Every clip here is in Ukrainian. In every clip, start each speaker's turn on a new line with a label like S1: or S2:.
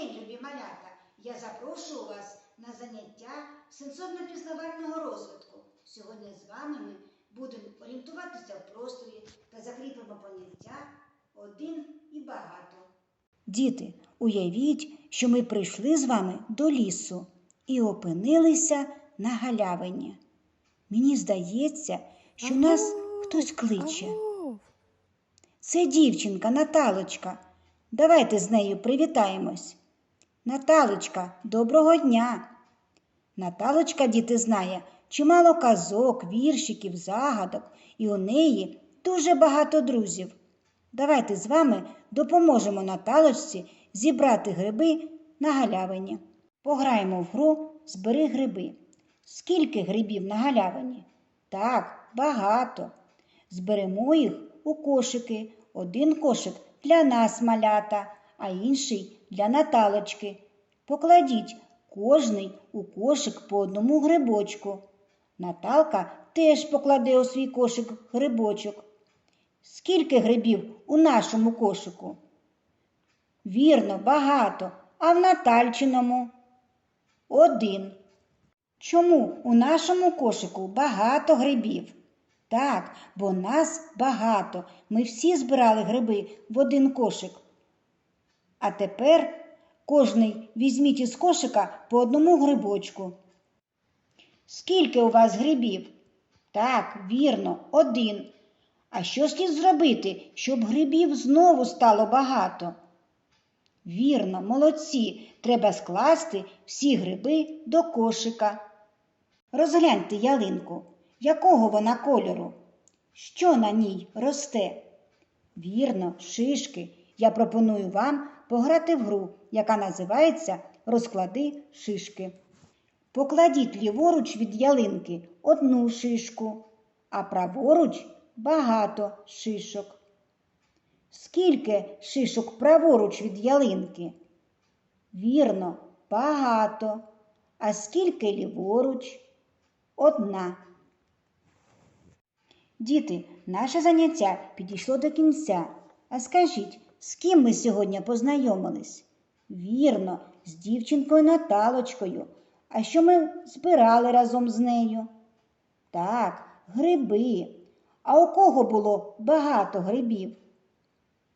S1: День, любі малята! Я запрошую вас на заняття сенсорно-пізнавального розвитку. Сьогодні з вами ми будемо орієнтуватися в просторі та закріпимо поняття один і багато. Діти, уявіть, що ми прийшли з вами до лісу і опинилися на галявині. Мені здається, що нас хтось кличе. Це дівчинка Наталочка. Давайте з нею привітаємось. Наталочка, доброго дня. Наталочка, діти, знає чимало казок, віршиків, загадок, і у неї дуже багато друзів. Давайте з вами допоможемо Наталочці зібрати гриби на галявині. Пограємо в гру Збери гриби. Скільки грибів на галявині? Так, багато. Зберемо їх у кошики. Один кошик для нас, малята, а інший для Наталочки. Покладіть кожний у кошик по одному грибочку. Наталка теж покладе у свій кошик грибочок. Скільки грибів у нашому кошику? Вірно, багато, а в Натальчиному один. Чому у нашому кошику багато грибів? Так, бо нас багато. Ми всі збирали гриби в один кошик. А тепер кожний візьміть із кошика по одному грибочку. Скільки у вас грибів? Так, вірно, один. А що слід зробити, щоб грибів знову стало багато? Вірно, молодці, треба скласти всі гриби до кошика. Розгляньте ялинку, якого вона кольору? Що на ній росте? Вірно, шишки. Я пропоную вам пограти в гру, яка називається Розклади шишки. Покладіть ліворуч від ялинки одну шишку, а праворуч багато шишок. Скільки шишок праворуч від ялинки? Вірно, багато. А скільки ліворуч? Одна. Діти, наше заняття підійшло до кінця. А скажіть, з ким ми сьогодні познайомились? Вірно, з дівчинкою Наталочкою. А що ми збирали разом з нею? Так, гриби. А у кого було багато грибів?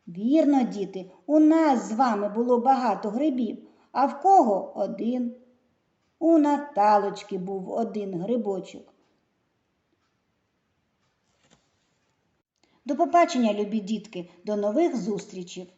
S1: Вірно, діти, у нас з вами було багато грибів, а в кого один? У Наталочки був один грибочок. До побачення, любі дітки, до нових зустрічей!